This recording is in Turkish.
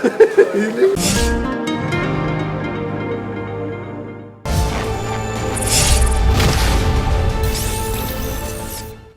İyi değil mi?